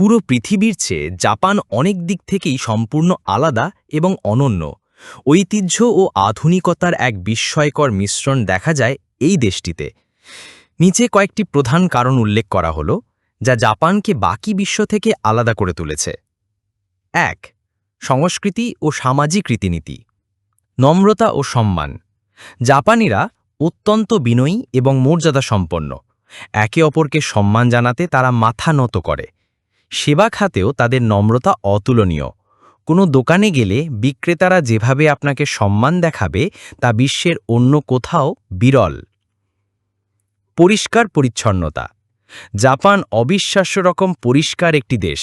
পুরো পৃথিবীর চেয়ে জাপান অনেক দিক থেকেই সম্পূর্ণ আলাদা এবং অনন্য। ঐতিহ্য ও আধুনিকতার এক বিস্ময়কর মিশ্রণ দেখা যায় এই দেশটিতে। নিচে কয়েকটি প্রধান কারণ উল্লেখ করা হলো, যা জাপানকে বাকি বিশ্ব থেকে আলাদা করে তুলেছে। এক, সংস্কৃতি ও সামাজিক রীতিনীতি। নম্রতা ও সম্মান। জাপানিরা অত্যন্ত বিনয়ী এবং মর্যাদা সম্পন্ন একে অপরকে সম্মান জানাতে তারা মাথা নত করে। সেবা খাতেও তাদের নম্রতা অতুলনীয়। কোনো দোকানে গেলে বিক্রেতারা যেভাবে আপনাকে সম্মান দেখাবে, তা বিশ্বের অন্য কোথাও বিরল। পরিষ্কার পরিচ্ছন্নতা। জাপান অবিশ্বাস্য রকম পরিষ্কার একটি দেশ।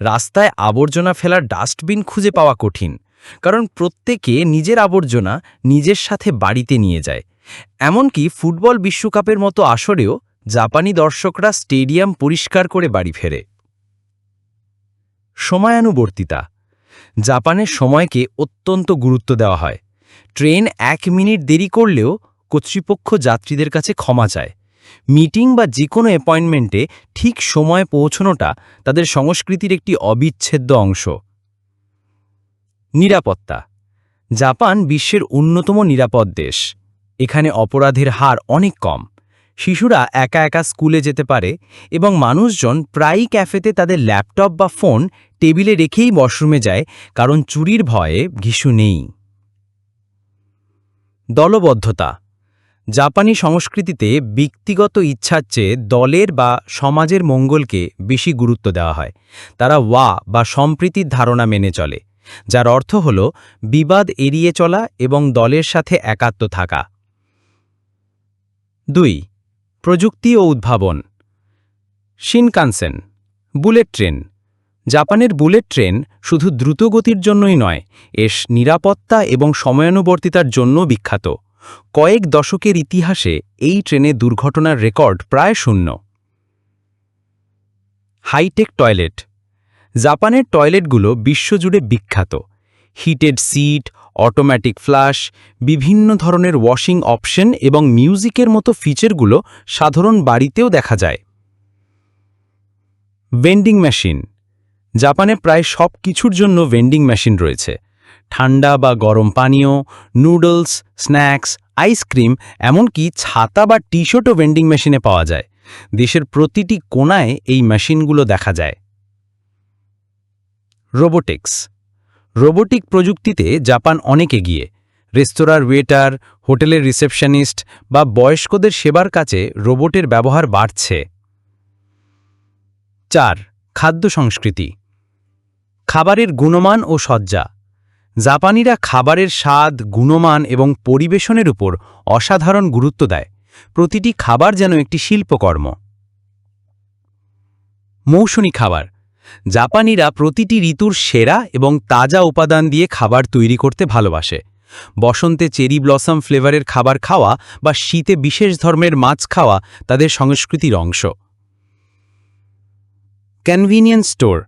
রাস্তায় আবর্জনা ফেলার ডাস্টবিন খুঁজে পাওয়া কঠিন, কারণ প্রত্যেকে নিজের আবর্জনা নিজের সাথে বাড়িতে নিয়ে যায়। এমনকি ফুটবল বিশ্বকাপের মতো আসরেও জাপানি দর্শকরা স্টেডিয়াম পরিষ্কার করে বাড়ি ফেরে। সময়ানুবর্তিতা। জাপানের সময়কে অত্যন্ত গুরুত্ব দেওয়া হয়। ট্রেন এক মিনিট দেরি করলেও কর্তৃপক্ষ যাত্রীদের কাছে ক্ষমা চায়। মিটিং বা যে কোনো অ্যাপয়েন্টমেন্টে ঠিক সময়ে পৌঁছনোটা তাদের সংস্কৃতির একটি অবিচ্ছেদ্য অংশ। নিরাপত্তা। জাপান বিশ্বের অন্যতম নিরাপদ দেশ। এখানে অপরাধের হার অনেক কম। শিশুরা একা একা স্কুলে যেতে পারে এবং মানুষজন প্রায়ই ক্যাফেতে তাদের ল্যাপটপ বা ফোন টেবিলে রেখেই ওয়াশরুমে যায় কারণ চুরির ভয়ে ঘিসু নেই। দলবদ্ধতা। জাপানি সংস্কৃতিতে ব্যক্তিগত ইচ্ছার চেয়ে দলের বা সমাজের মঙ্গলকে বেশি গুরুত্ব দেওয়া হয়। তারা ওয়া বা সম্প্রীতির ধারণা মেনে চলে, যার অর্থ হল বিবাদ এড়িয়ে চলা এবং দলের সাথে একাত্ম থাকা। দুই প্রযুক্তি ও উদ্ভাবন। Shinkansen, bullet train. জাপানের বুলেট ট্রেন শুধু দ্রুতগতির জন্যই নয়, এর নিরাপত্তা এবং সময়ানুবর্তিতার জন্য বিখ্যাত। কয়েক দশকের ইতিহাসে এই ট্রেনে দুর্ঘটনার রেকর্ড প্রায় শূন্য। Hi-tech toilet. জাপানের টয়লেটগুলো বিশ্বজুড়ে বিখ্যাত। হিটেড সিট অটোম্যাটিক ফ্লাশ বিভিন্ন ধরনের ওয়াশিং অপশন এবং মিউজিকের মতো ফিচারগুলো সাধারণ বাড়িতেও দেখা যায়। ভেন্ডিং মেশিন জাপানে প্রায় সব কিছুর জন্য ভেন্ডিং মেশিন রয়েছে। ঠান্ডা বা গরম পানীয় নুডলস স্ন্যাক্স আইসক্রিম এমনকি ছাতা বা টি শার্টও ভেন্ডিং মেশিনে পাওয়া যায়। দেশের প্রতিটি কোনায় এই মেশিনগুলো দেখা যায়। রোবোটিক্স রোবোটিক প্রযুক্তিতে জাপান অনেক এগিয়ে। রেস্তোরাঁর ওয়েটার, হোটেলের রিসেপশনিস্ট বা বয়স্কদের সেবার কাছে রোবটের ব্যবহার বাড়ছে। চার, খাদ্য সংস্কৃতি। খাবারের গুণমান ও সজ্জা। জাপানিরা খাবারের স্বাদ, গুণমান এবং পরিবেশনের উপর অসাধারণ গুরুত্ব দেয়। প্রতিটি খাবার যেন একটি শিল্পকর্ম। মৌসুমী খাবার। জাপানিরা প্রতিটি ঋতুর সেরা এবং তাজা উপাদান দিয়ে খাবার তৈরি করতে ভালোবাসে। বসন্তে চেরি ব্লসম ফ্লেভারের খাবার খাওয়া বা শীতে বিশেষ ধর্মের মাছ খাওয়া তাদের সংস্কৃতির অংশ। Convenience store.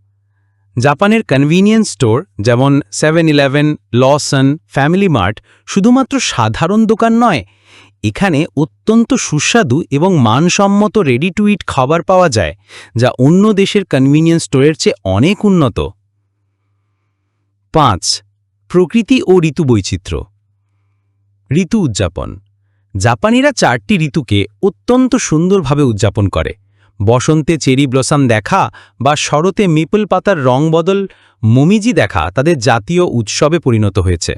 জাপানের কনভিনিয়েন্স স্টোর যেমন Seven Eleven, Lawson, Family Mart শুধুমাত্র সাধারণ দোকান নয় এখানে অত্যন্ত সুস্বাদু এবং মানসম্মত রেডি টু ইট খাবার পাওয়া যায়, যা অন্য দেশের কনভিনিয়েন্স স্টোরের চেয়ে অনেক উন্নত। পাঁচ, প্রকৃতি ও ঋতু বৈচিত্র্য। ঋতু উদযাপন। জাপানিরা চারটি ঋতুকে অত্যন্ত সুন্দরভাবে উদযাপন করে। বসন্তে চেরি ব্লসাম দেখা বা শরতে মিপল পাতার রং বদল মমিজি দেখা তাদের জাতীয় উৎসবে পরিণত হয়েছে।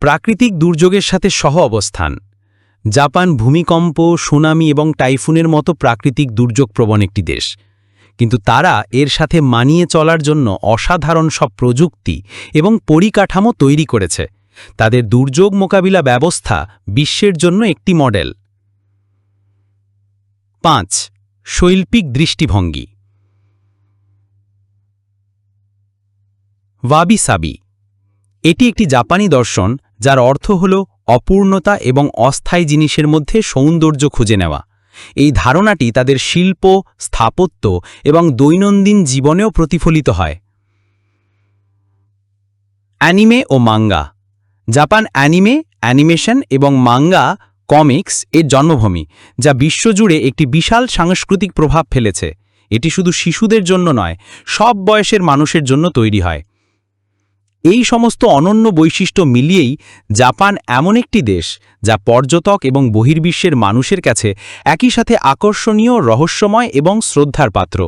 প্রাকৃতিক দুর্যোগের সাথে সহ অবস্থান। জাপান ভূমিকম্প, সুনামি এবং টাইফুনের মতো প্রাকৃতিক দুর্যোগ প্রবণ একটি দেশ। কিন্তু তারা এর সাথে মানিয়ে চলার জন্য অসাধারণ সব প্রযুক্তি এবং পরিকাঠামো তৈরি করেছে। তাদের দুর্যোগ মোকাবিলা ব্যবস্থা বিশ্বের জন্য একটি মডেল। পাঁচ, শৈল্পিক দৃষ্টিভঙ্গি। ওয়াবি সাবি এটি একটি জাপানি দর্শন যার অর্থ হল অপূর্ণতা এবং অস্থায়ী জিনিসের মধ্যে সৌন্দর্য খুঁজে নেওয়া। এই ধারণাটি তাদের শিল্প, স্থাপত্য এবং দৈনন্দিন জীবনেও প্রতিফলিত হয়। অ্যানিমে ও মাঙ্গা। জাপান অ্যানিমে, অ্যানিমেশন এবং মাঙ্গা কমিক্স এর জন্মভূমি, যা বিশ্বজুড়ে একটি বিশাল সাংস্কৃতিক প্রভাব ফেলেছে। এটি শুধু শিশুদের জন্য নয়, সব বয়সের মানুষের জন্য তৈরি হয়। এই সমস্ত অনন্য বৈশিষ্ট্য মিলিয়েই জাপান এমন একটি দেশ যা পর্যটক এবং বহির্বিশ্বের মানুষের কাছে একই সাথে আকর্ষণীয়, রহস্যময় এবং শ্রদ্ধার পাত্র।